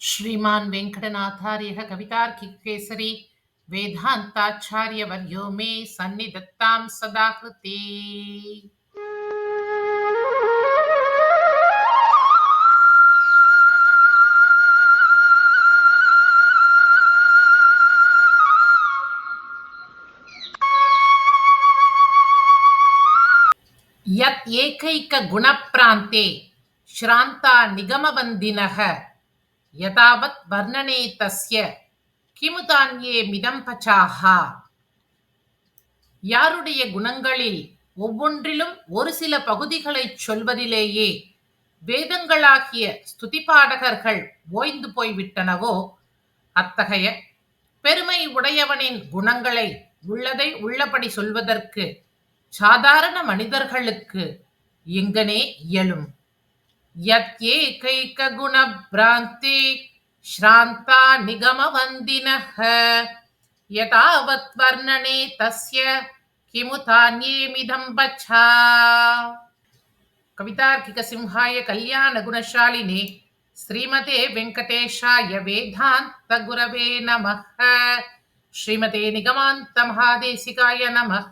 श्रीमान् वेङ्कटनाथार्यः कवितार्किकेसरी वेदान्ताचार्यवर्यो मे सन्निधत्तां सदा कृते यत् एकैकगुणप्रान्ते श्रान्ता निगमवन्दिनः யதாவத் வர்ணனே தஸ்ய கிமுதான்யே மிதம் பச்சாஹா யாருடைய குணங்களில் ஒவ்வொன்றிலும் ஒரு சில பகுதிகளைச் சொல்வதிலேயே வேதங்களாகிய ஸ்துதி பாடகர்கள் ஓய்ந்து போய்விட்டனவோ? அத்தகைய பெருமை உடையவனின் குணங்களை உள்ளதை உள்ளபடி சொல்வதற்கு சாதாரண மனிதர்களுக்கு எங்கனே இயலும். यत्येकैकगुणभ्रान्ति श्रान्ता निगमवन्दिनः यथावद्वर्णने तस्य किमुतान्येमिदं बच्छा कवितार्किकसिंहाय कल्याणगुणशालिने श्रीमते वेङ्कटेशाय वेदान्तगुरवे नमः। श्रीमते निगमान्तमहादेशिकाय नमः।